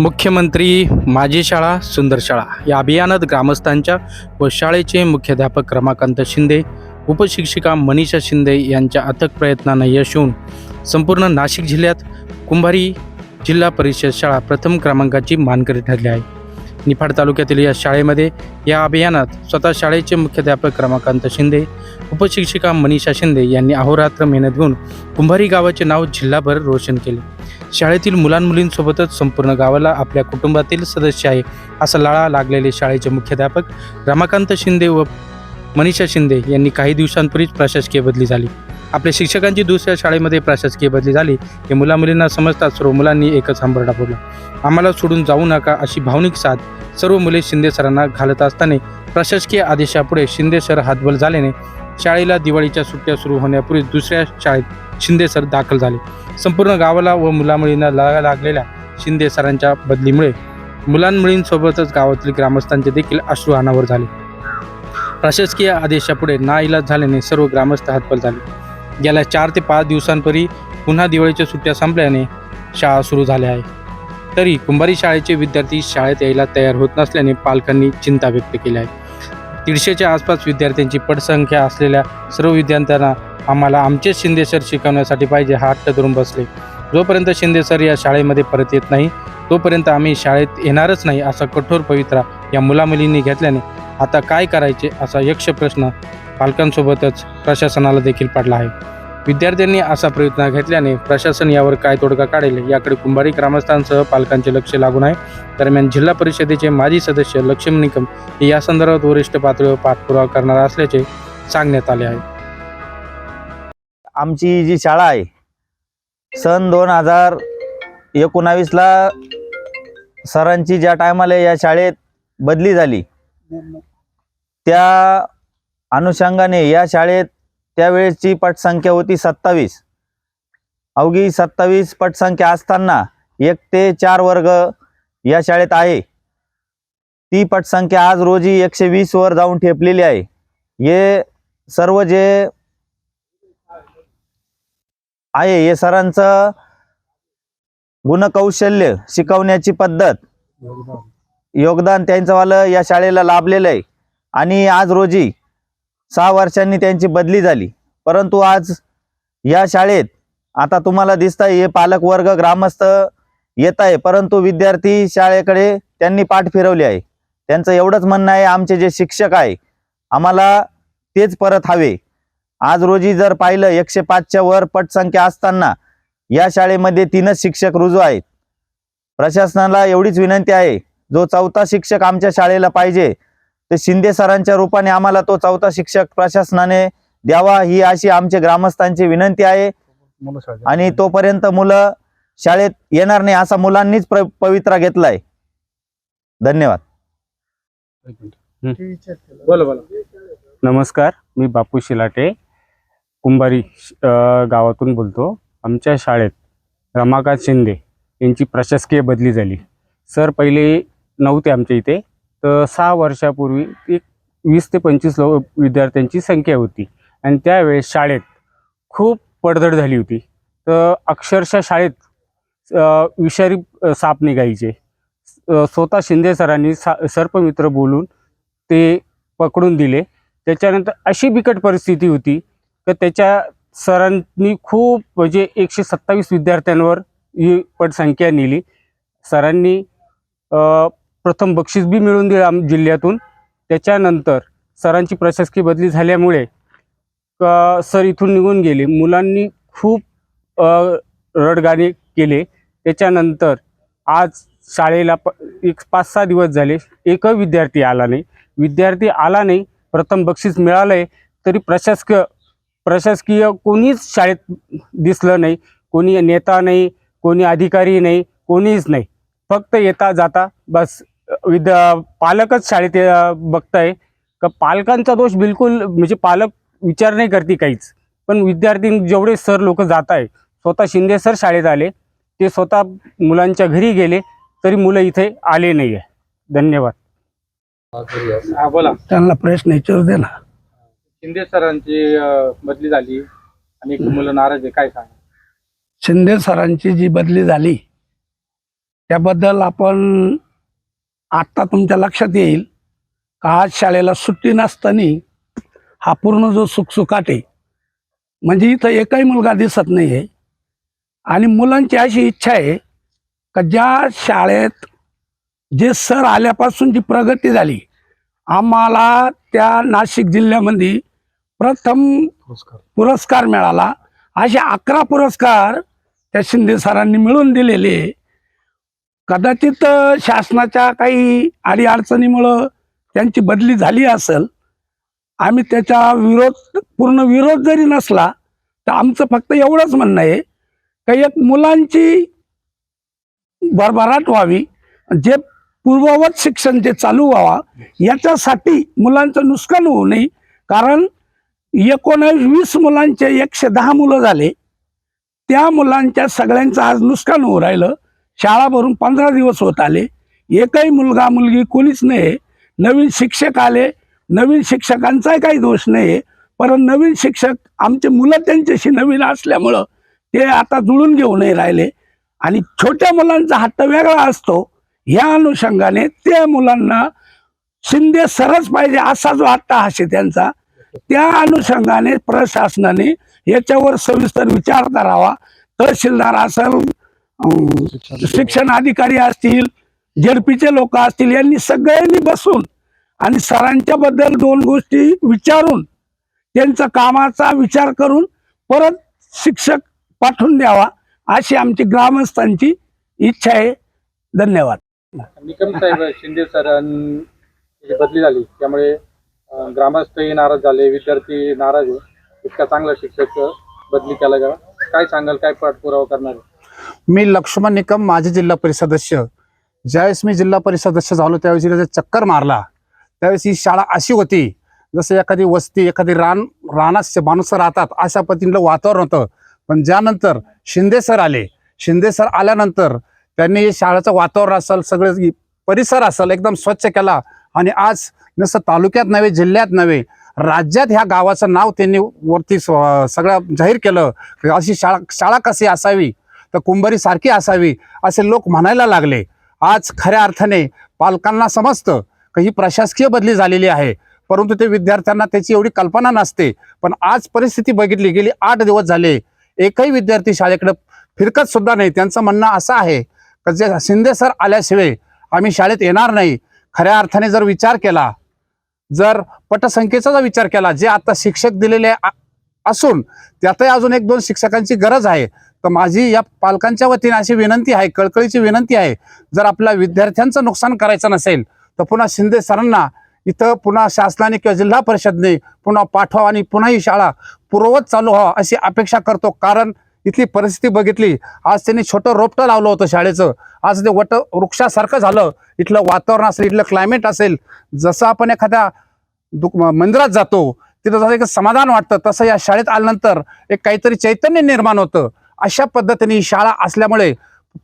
मुख्यमंत्री माझी शाळा सुंदर शाळा या अभियानात ग्रामस्थांच्या व शाळेचे मुख्याध्यापक रमाकांत शिंदे उपशिक्षिका मनीषा शिंदे यांच्या अथक प्रयत्नांना यश येऊन संपूर्ण नाशिक जिल्ह्यात कुंभारी जिल्हा परिषद शाळा प्रथम क्रमांकाची मानकरी ठरली आहे. निफाड तालुक्यातील या शाळेमध्ये या अभियानात स्वतः शाळेचे मुख्याध्यापक रमाकांत शिंदे उपशिक्षिका मनीषा शिंदे यांनी अहोरात्र मेहनत घेऊन कुंभारी गावाचे नाव जिल्हाभर रोशन केले. शाळेतील मुलांमुलींसोबतच संपूर्ण गावाला आपल्या कुटुंबातील सदस्य आहे असा लाळा लागलेले शाळेचे मुख्याध्यापक रमाकांत शिंदे व मनीषा शिंदे यांनी काही दिवसांपूर्वीच प्रशासकीय बदली झाली. आपल्या शिक्षकांची दुसऱ्या शाळेमध्ये प्रशासकीय बदली झाली हे मुलामुलींना समजतात सर्व मुलांनी एकच हंबरडा फोडला. आम्हाला सोडून जाऊ नका अशी भावनिक साथ सर्व मुले शिंदे सरांना घालत असताना प्रशासकीय आदेशापुढे शिंदे सर हातबल झाल्याने शाळेला दिवाळीच्या सुट्ट्या सुरू होण्यापूर्वी दुसऱ्या शाळेत शिंदे सर दाखल झाले. संपूर्ण गावाला व मुलामुलींना लागा लागलेल्या शिंदे सरांच्या बदलीमुळे मुलांमुलींसोबतच गावातील ग्रामस्थांचे देखील अश्रू अनावर झाले. प्रशासकीय आदेशापुढे नाईलाज झाल्याने सर्व ग्रामस्थ हातबल झाले. गेल्या चार ते पाच दिवसांपूर्वी पुन्हा दिवाळीच्या सुट्ट्या संपल्याने शाळा सुरू झाल्या आहे. तरी कुंभारी शाळेचे विद्यार्थी शाळेत यायला तयार होत नसल्याने पालकांनी चिंता व्यक्त केली आहे. दीडशेच्या आसपास विद्यार्थ्यांची पटसंख्या असलेल्या सर्व विद्यार्थ्यांना आम्हाला आमचेच शिंदे सर शिकवण्यासाठी पाहिजे हा हट्ट धरून बसले. जोपर्यंत शिंदे सर या शाळेमध्ये परत येत नाही तोपर्यंत आम्ही शाळेत येणारच नाही असा कठोर पवित्रा या मुलामुलींनी घेतल्याने आता काय करायचे असा यक्ष प्रश्न पालकांसोबतच प्रशासनाला देखील पडला आहे. विद्यार्थ्यांनी असा प्रयत्न घेतल्याने प्रशासन यावर काय तोडगा काढेल याकडे कुंभारी ग्रामस्थांसह पालकांचे लक्ष लागून आहे. दरम्यान जिल्हा परिषदेचे माजी सदस्य लक्ष्मी निकम हे या संदर्भात वरिष्ठ पातळीवर पाठपुरावा करणार असल्याचे सांगण्यात आले आहे. आमची जी शाळा आहे सन दोन हजार एकोणावीसला सरांची ज्या टायमाला या शाळेत बदली झाली त्या अनुषंगाने या शाळेत त्यावेळेसची पटसंख्या होती सत्तावीस. अवघी सत्तावीस पटसंख्या असताना एक ते चार वर्ग या शाळेत आहे. ती पटसंख्या आज रोजी एकशे वीस वर जाऊन ठेपलेली आहे. हे सर्व जे आहे हे सरांचं गुणकौशल्य शिकवण्याची पद्धत योगदान त्यांचंवालं या शाळेला लाभलेलं आहे. आणि आज रोजी सहा वर्षांनी त्यांची बदली झाली. परंतु आज या शाळेत आता तुम्हाला दिसत आहे हे पालक वर्ग ग्रामस्थ येत आहे. परंतु विद्यार्थी शाळेकडे त्यांनी पाठ फिरवली आहे. त्यांचं एवढंच म्हणणं आहे आमचे जे शिक्षक आहे आम्हाला तेच परत हवे. आज रोजी जर पाहिलं एकशे पाचच्या वर पटसंख्या असताना या शाळेमध्ये तीनच शिक्षक रुजू आहेत. प्रशासनाला एवढीच विनंती आहे जो चौथा शिक्षक आमच्या शाळेला पाहिजे ते शिंदे सरांच्या रूपाने आम्हाला तो चौथा शिक्षक प्रशासनाने द्यावा ही अशी आमच्या ग्रामस्थांची विनंती आहे. आणि तोपर्यंत मुलं शाळेत येणार नाही असा मुलांनीच पवित्रा घेतलाय. धन्यवाद. बोला बोला. नमस्कार मी बापू शिलाटे कुंभारी गावातून बोलतो. आमच्या शाळेत रमाकांत शिंदे यांची प्रशासकीय बदली झाली. सर पहिले नव्हते आमच्या इथे. तर सहा वर्षापूर्वी एक वीस ते पंचवीस लो विद्यार्थ्यांची संख्या होती. आणि त्यावेळेस शाळेत खूप पडझड झाली होती. तर अक्षरशः शाळेत विषारी साप निघायचे. स्वतः शिंदे सरांनी सा सर्पमित्र बोलून ते पकडून दिले. त्याच्यानंतर अशी बिकट परिस्थिती होती तर त्याच्या सरांनी खूप म्हणजे एकशे सत्तावीस विद्यार्थ्यांवर ही पटसंख्या नेली. सरांनी प्रथम बक्षीस बी मिळून दिलं आम जिल्ह्यातून. त्याच्यानंतर सरांची प्रशासकीय बदली झाल्यामुळे सर इथून निघून गेले. मुलांनी खूप रडगाणे केले. त्याच्यानंतर आज शाळेला प एक पाच सहा दिवस झाले एकही विद्यार्थी आला नाही. विद्यार्थी आला नाही प्रथम बक्षीस मिळालं आहे तरी प्रशासकीय प्रशासकीय कोणीच शाळेत दिसलं नाही. कोणी नेता नाही कोणी अधिकारी नाही कोणीच नाही. फक्त येता जाता बस विद्या पालकच शाळेत बघताय. का पालकांचा दोष बिलकुल म्हणजे पालक विचार नाही करते काहीच. पण विद्यार्थी जेवढे सर लोक जात आहे स्वतः शिंदे सर शाळेत आले ते स्वतः मुलांच्या घरी गेले तरी मुलं इथे आले नाही आहे धन्यवाद. हा बोला. त्यांना प्रश्न विचारू दे ना. शिंदे सरांची बदली झाली आणि मुलं नाराज आहे काय सांगा शिंदे सरांची जी बदली झाली त्याबद्दल आपण आत्ता तुमच्या लक्षात येईल का आज शाळेला सुट्टी नसताना हा पूर्ण जो सुखसुखाट आहे म्हणजे इथं एकही मुलगा दिसत नाही आहे आणि मुलांची अशी इच्छा आहे का ज्या शाळेत जे सर आल्यापासून जी प्रगती झाली आम्हाला त्या नाशिक जिल्ह्यामध्ये प्रथम पुरस्कार मिळाला. असे अकरा पुरस्कार त्या शिंदे सरांनी मिळून दिलेले आहे. कदाचित शासनाच्या काही अडीअडचणीमुळं त्यांची बदली झाली असेल आम्ही त्याच्या विरोध पूर्ण विरोध जरी नसला तर आमचं फक्त एवढंच म्हणणं आहे का एक मुलांची भरभराट व्हावी जे पूर्ववत शिक्षण जे चालू व्हावा याच्यासाठी मुलांचं नुकसान होऊ नये. कारण एकोणावीस वीस मुलांचे एकशे दहा मुलं झाले त्या मुलांच्या सगळ्यांचं आज नुकसान होऊ राहिलं. शाळा भरून पंधरा दिवस होत आले. एकही मुलगा मुलगी कोणीच नाही नवीन शिक्षक आले. नवीन शिक्षकांचाही काही दोष नाही परंतु नवीन शिक्षक आमचे मुलं त्यांच्याशी नवीन असल्यामुळं ते आता जुळून घेऊ नाही राहिले. आणि छोट्या मुलांचा हट्ट वेगळा असतो. ह्या अनुषंगाने त्या मुलांना शिंदे सरस पाहिजे असा जो हट्ट असे त्यांचा त्या अनुषंगाने प्रशासनाने याच्यावर सविस्तर विचार करावा तहसीलदार असेल शिक्षण अधिकारी असतील झेडपीचे लोक असतील यांनी सगळ्यांनी बसून आणि सरांच्या बद्दल दोन गोष्टी विचारून त्यांचा कामाचा विचार करून परत शिक्षक पाठवून द्यावा अशी आमची ग्रामस्थांची इच्छा आहे. धन्यवाद. निकम साहेब शिंदे सरांची बदली झाली. त्यामुळे ग्रामस्थही नाराज झाले विद्यार्थी नाराज आहे. इतका चांगला शिक्षक बदली केला गेला काय सांगाल काय पाठपुरावा करणार आहे? मी लक्ष्मण निकम माझे जिल्हा परिषद सदस्य. ज्यावेळेस मी जिल्हा परिषद सदस्य झालो त्यावेळेस इथे चक्कर मारला त्यावेळेस ही शाळा अशी होती जसं एखादी वस्ती एखादी रान रानात माणूस राहतात अशा पद्धतीनं वातावरण होतं. पण ज्यानंतर शिंदे सर आले शिंदे सर आल्यानंतर त्यांनी हे शाळेचं वातावरण असेल सगळं परिसर असेल एकदम स्वच्छ केला. आणि आज जसं तालुक्यात नव्हे जिल्ह्यात नव्हे राज्यात ह्या गावाचं नाव त्यांनी वरती स्व- सगळं जाहीर केलं की अशी शाळा शाळा कशी असावी? तर कुंभारी सारखी असावी असे लोक म्हणायला लागले. आज खऱ्या अर्थाने पालकांना समजतं की ही प्रशासकीय बदली झालेली आहे. परंतु ते विद्यार्थ्यांना त्याची एवढी कल्पना नसते. पण आज परिस्थिती बघितली गेली आठ दिवस झाले. एकही विद्यार्थी शाळेकडे फिरकत सुद्धा नाही. त्यांचं म्हणणं असं आहे की जे शिंदे सर आल्याशिवाय आम्ही शाळेत येणार नाही. खऱ्या अर्थाने जर विचार केला जर पटसंख्येचा जर विचार केला जे आता शिक्षक दिलेले असून त्यातही अजून एक दोन शिक्षकांची गरज आहे. तर माझी या पालकांच्या वतीने अशी विनंती आहे कळकळीची विनंती आहे जर आपल्या विद्यार्थ्यांचं नुकसान करायचं नसेल तर पुन्हा शिंदे सरांना इथं पुन्हा शासनाने किंवा जिल्हा परिषदने पुन्हा पाठवा आणि पुन्हा ही शाळा पूर्ववत चालू व्हावं अशी अपेक्षा करतो. कारण इथली परिस्थिती बघितली आज त्यांनी छोटं रोपटं लावलं होतं शाळेचं. आज ते वट वृक्षासारखं झालं. इथलं वातावरण असेल इथलं क्लायमेट असेल जसं आपण एखाद्या दुख मंदिरात जातो तिथं जसं एक समाधान वाटतं तसं या शाळेत आल्यानंतर एक काहीतरी चैतन्य निर्माण होतं. अशा पद्धतीने ही शाळा असल्यामुळे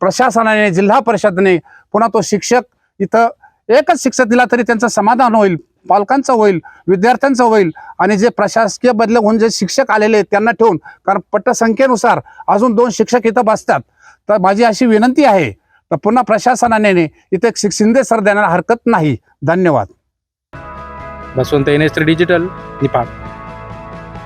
प्रशासनाने जिल्हा परिषदने पुन्हा तो शिक्षक इथं एकच शिक्षक दिला तरी त्यांचं समाधान होईल पालकांचं होईल विद्यार्थ्यांचं होईल आणि जे प्रशासकीय बदल होऊन जे शिक्षक आलेले आहेत त्यांना ठेवून कारण पटसंख्येनुसार अजून दोन शिक्षक इथं बसतात. तर माझी अशी विनंती आहे तर पुन्हा प्रशासनाने इथे शिंदे सर देण्याला हरकत नाही. धन्यवाद. Basavant N S digital Niphad.